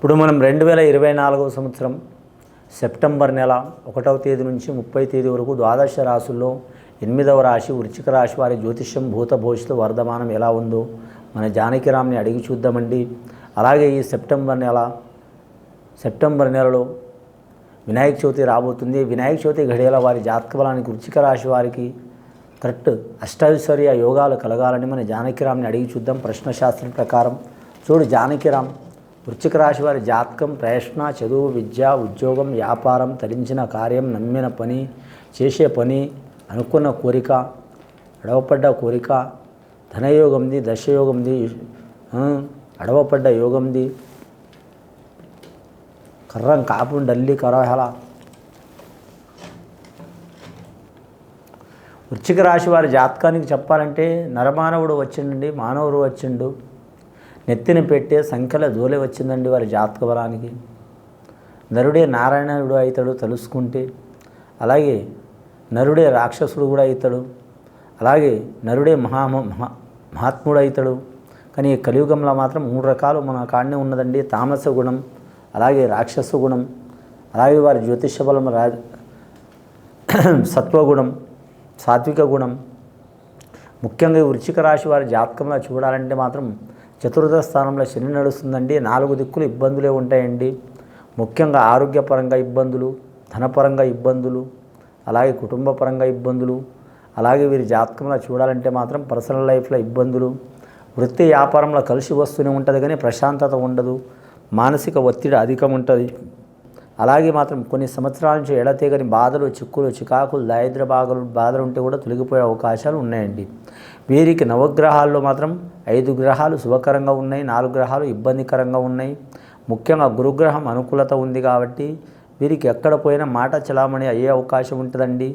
ఇప్పుడు మనం రెండు వేల ఇరవై నాలుగవ సంవత్సరం సెప్టెంబర్ నెల ఒకటవ తేదీ నుంచి ముప్పై తేదీ వరకు ద్వాదశ రాశుల్లో ఎనిమిదవ రాశి వృచ్చిక రాశి వారి జ్యోతిష్యం భూత భవిష్యత్తు వర్ధమానం ఎలా ఉందో మన జానకిరామ్ని అడిగి చూద్దామండి. అలాగే ఈ సెప్టెంబర్ నెల సెప్టెంబర్ నెలలో వినాయక చవితి రాబోతుంది. వినాయక చవితి ఘడియల వారి జాతక బలానికి వృచ్చిక రాశి వారికి కరెక్ట్ అష్టైశ్వర్య యోగాలు కలగాలని మన జానకిరామ్ని అడిగి చూద్దాం. ప్రశ్నశాస్త్రం ప్రకారం చూడు జానకిరామ్ వృశ్చిక రాశి వారి జాతకం ప్రయత్న చదువు విద్య ఉద్యోగం వ్యాపారం తరించిన కార్యం నమ్మిన పని చేసే పని అనుకున్న కోరిక అడవపడ్డ కోరిక ధనయోగంది దశయోగంది అడవపడ్డ యోగంది కర్రం కాపు డల్లి కరహల. వృశ్చిక రాశి వారి జాతకానికి చెప్పాలంటే నరమానవుడు వచ్చిండండి మానవుడు వచ్చిండు. నెత్తిన పెట్టే సంఖ్యల జోలే వచ్చిందండి వారి జాతక బలానికి. నరుడే నారాయణుడు అవుతాడు తెలుసుకుంటే అలాగే నరుడే రాక్షసుడు కూడా అవుతాడు అలాగే నరుడే మహా మహా మహాత్ముడు అవుతాడు కానీ కలియుగంలో మాత్రం మూడు రకాలు మన కాడనే ఉన్నదండి. తామస గుణం అలాగే రాక్షస గుణం అలాగే వారి జ్యోతిష బలం రా సత్వగుణం సాత్విక గుణం. ముఖ్యంగా వృచ్చిక రాశి వారి జాతకంలో చూడాలంటే మాత్రం చతుర్థ స్థానంలో శని నడుస్తుందండి. నాలుగు దిక్కులు ఇబ్బందులే ఉంటాయండి. ముఖ్యంగా ఆరోగ్యపరంగా ఇబ్బందులు ధనపరంగా ఇబ్బందులు అలాగే కుటుంబపరంగా ఇబ్బందులు అలాగే వీరి జాతకంలో చూడాలంటే మాత్రం పర్సనల్ లైఫ్లో ఇబ్బందులు వృత్తి వ్యాపారంలో కలిసి వస్తూనే ఉంటుంది కానీ ప్రశాంతత ఉండదు మానసిక ఒత్తిడి అధికం ఉంటుంది అలాగే మాత్రం కొన్ని సంవత్సరాల నుంచి ఎడతెగని బాధలు చిక్కులు చికాకులు దారిద్ర బాధలు బాధలు ఉంటే కూడా తొలగిపోయే అవకాశాలు ఉన్నాయండి. వీరికి నవగ్రహాల్లో మాత్రం ఐదు గ్రహాలు శుభకరంగా ఉన్నాయి నాలుగు గ్రహాలు ఇబ్బందికరంగా ఉన్నాయి. ముఖ్యంగా గురుగ్రహం అనుకూలత ఉంది కాబట్టి వీరికి ఎక్కడ పోయినా మాట చలామణి అయ్యే అవకాశం ఉంటుందండి.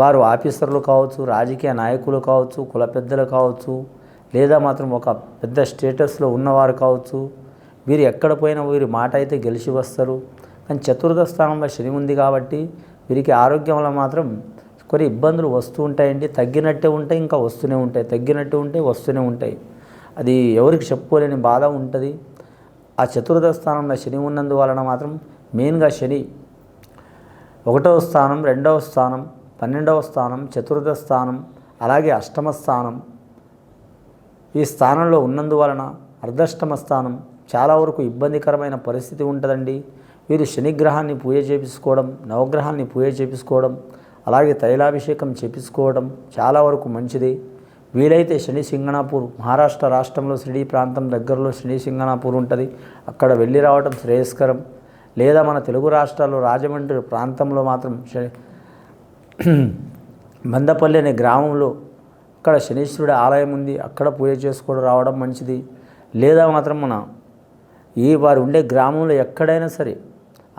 వారు ఆఫీసర్లు కావచ్చు రాజకీయ నాయకులు కావచ్చు కుల పెద్దలు కావచ్చు లేదా మాత్రం ఒక పెద్ద స్టేటస్లో ఉన్నవారు కావచ్చు. వీరు ఎక్కడ పోయినా వీరి మాట అయితే గెలిచి వస్తారు. కానీ చతుర్థ స్థానంలో శని ఉంది కాబట్టి వీరికి ఆరోగ్యంలో మాత్రం కొన్ని ఇబ్బందులు వస్తూ ఉంటాయండి. తగ్గినట్టే ఉంటాయి ఇంకా వస్తూనే ఉంటాయి. తగ్గినట్టు ఉంటాయి వస్తూనే ఉంటాయి. అది ఎవరికి చెప్పుకోలేని బాధ ఉంటుంది. ఆ చతుర్థ స్థానంలో శని ఉన్నందువలన మాత్రం మెయిన్గా శని ఒకటవ స్థానం రెండవ స్థానం పన్నెండవ స్థానం చతుర్థ స్థానం అలాగే అష్టమ స్థానం ఈ స్థానంలో ఉన్నందువలన అర్ధష్టమ స్థానం చాలా వరకు ఇబ్బందికరమైన పరిస్థితి ఉంటుందండి. వీరు శనిగ్రహాన్ని పూజ చేపించుకోవడం నవగ్రహాన్ని పూజ చేపించుకోవడం అలాగే తైలాభిషేకం చేపించుకోవడం చాలా వరకు మంచిది. వీలైతే శని సింగణాపూర్ మహారాష్ట్ర రాష్ట్రంలో శ్రీ ప్రాంతం దగ్గరలో శని సింగణాపూర్ ఉంటుంది. అక్కడ వెళ్ళి రావడం శ్రేయస్కరం. లేదా మన తెలుగు రాష్ట్రాల్లో రాజమండ్రి ప్రాంతంలో మాత్రం మందపల్లి అనే గ్రామంలో అక్కడ శనీశ్వరుడి ఆలయం ఉంది. అక్కడ పూజ చేసుకోవడం రావడం మంచిది. లేదా మాత్రం మన ఈ వారు ఉండే గ్రామంలో ఎక్కడైనా సరే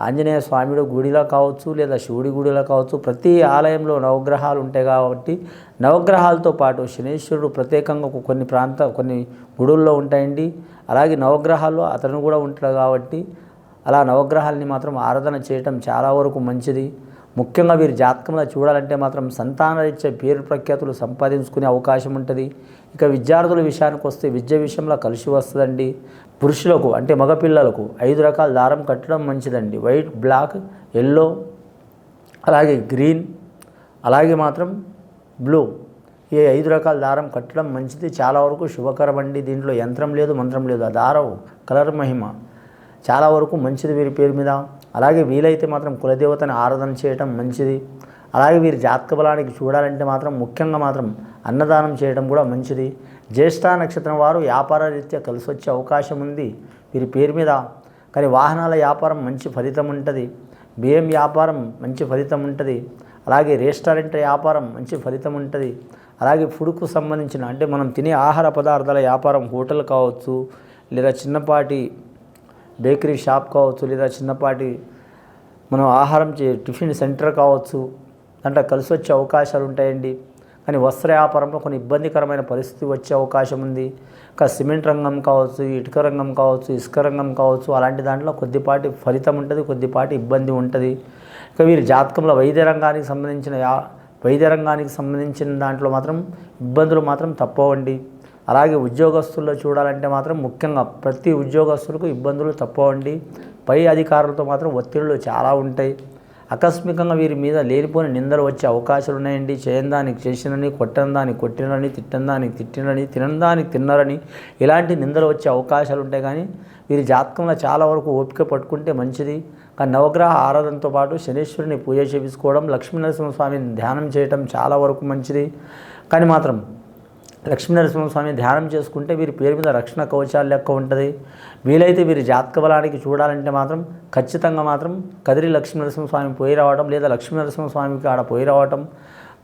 ఆంజనేయ స్వామిడు గుడిలో కావచ్చు లేదా శివుడి గుడిలో కావచ్చు ప్రతి ఆలయంలో నవగ్రహాలు ఉంటాయి కాబట్టి నవగ్రహాలతో పాటు శనీశ్వరుడు ప్రత్యేకంగా కొన్ని ప్రాంత కొన్ని గుడుల్లో ఉంటాయండి. అలాగే నవగ్రహాల్లో అతను కూడా ఉంటాడు కాబట్టి అలా నవగ్రహాలని మాత్రం ఆరాధన చేయటం చాలా వరకు మంచిది. ముఖ్యంగా వీరి జాతకంలో చూడాలంటే మాత్రం సంతానరీత్యా పేరు ప్రఖ్యాతులు సంపాదించుకునే అవకాశం ఉంటుంది. ఇక విద్యార్థుల విషయానికి వస్తే విద్య విషయంలో కలిసి వస్తుందండి. పురుషులకు అంటే మగపిల్లలకు ఐదు రకాల దారం కట్టడం మంచిదండి. వైట్ బ్లాక్ ఎల్లో అలాగే గ్రీన్ అలాగే మాత్రం బ్లూ. ఈ ఐదు రకాల దారం కట్టడం మంచిది. చాలా వరకు శుభకరం అండి దీంట్లో యంత్రం లేదు మంత్రం లేదు. ఆ దారం కలర్ మహిమ. చాలా వరకు మంచిది. వీరి పేరు మీద అలాగే వీలైతే మాత్రం కులదేవతని ఆరాధన చేయటం మంచిది. అలాగే వీరి జాతక బలానికి చూడాలంటే మాత్రం ముఖ్యంగా మాత్రం అన్నదానం చేయడం కూడా మంచిది. జ్యేష్ఠ నక్షత్రం వారు వ్యాపార రీత్యా కలిసి వచ్చే అవకాశం ఉంది వీరి పేరు మీద. కానీ వాహనాల వ్యాపారం మంచి ఫలితం ఉంటుంది. బియ్యం వ్యాపారం మంచి ఫలితం ఉంటుంది. అలాగే రెస్టారెంట్ వ్యాపారం మంచి ఫలితం ఉంటుంది. అలాగే ఫుడ్కు సంబంధించిన అంటే మనం తినే ఆహార పదార్థాల వ్యాపారం హోటల్ కావచ్చు లేదా చిన్నపాటి బేకరీ షాప్ కావచ్చు లేదా చిన్నపాటి మనం ఆహారం చే టిఫిన్ సెంటర్ కావచ్చు దాంట్లో కలిసి వచ్చే అవకాశాలు ఉంటాయండి. కానీ వస్త్ర వ్యాపారంలో కొన్ని ఇబ్బందికరమైన పరిస్థితి వచ్చే అవకాశం ఉంది. ఇంకా సిమెంట్ రంగం కావచ్చు ఇటుక రంగం కావచ్చు ఇసుక రంగం కావచ్చు అలాంటి దాంట్లో కొద్దిపాటి ఫలితం ఉంటుంది కొద్దిపాటి ఇబ్బంది ఉంటుంది. ఇక వీరి జాతకంలో వైద్య రంగానికి సంబంధించిన వైద్య రంగానికి సంబంధించిన దాంట్లో మాత్రం ఇబ్బందులు మాత్రం తప్పవండి. అలాగే ఉద్యోగస్తుల్లో చూడాలంటే మాత్రం ముఖ్యంగా ప్రతి ఉద్యోగస్తులకు ఇబ్బందులు తప్పవండి పై అధికారులతో మాత్రం ఒత్తిడులు చాలా ఉంటాయి. ఆకస్మికంగా వీరి మీద లేనిపోని నిందలు వచ్చే అవకాశాలు ఉన్నాయండి. చేయని దానికి చేసినని కొట్టని దానికి కొట్టినని తిట్టని దానికి తిట్టినని తినని దానికి తిన్నరని ఇలాంటి నిందలు వచ్చే అవకాశాలు ఉంటాయి. కానీ వీరి జాతకంలో చాలా వరకు ఓపిక పట్టుకుంటే మంచిది. కానీ నవగ్రహ ఆరాధనతో పాటు శనీశ్వరుని పూజ చేపించుకోవడం లక్ష్మీనరసింహస్వామిని ధ్యానం చేయడం చాలా వరకు మంచిది. కానీ మాత్రం లక్ష్మీనరసింహస్వామి ధ్యానం చేసుకుంటే వీరి పేరు మీద రక్షణ కవచాలు లెక్క ఉంటుంది. వీలైతే వీరి జాతక బలానికి చూడాలంటే మాత్రం ఖచ్చితంగా మాత్రం కదిరి లక్ష్మీనరసింహస్వామి పోయి రావడం లేదా లక్ష్మీనరసింహస్వామికి ఆడ పోయి రావటం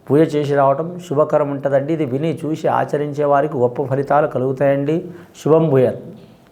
పూజ చేసి రావటం శుభకరం ఉంటుందండి. ఇది విని చూసి ఆచరించే వారికి గొప్ప ఫలితాలు కలుగుతాయండి. శుభం భూయత్.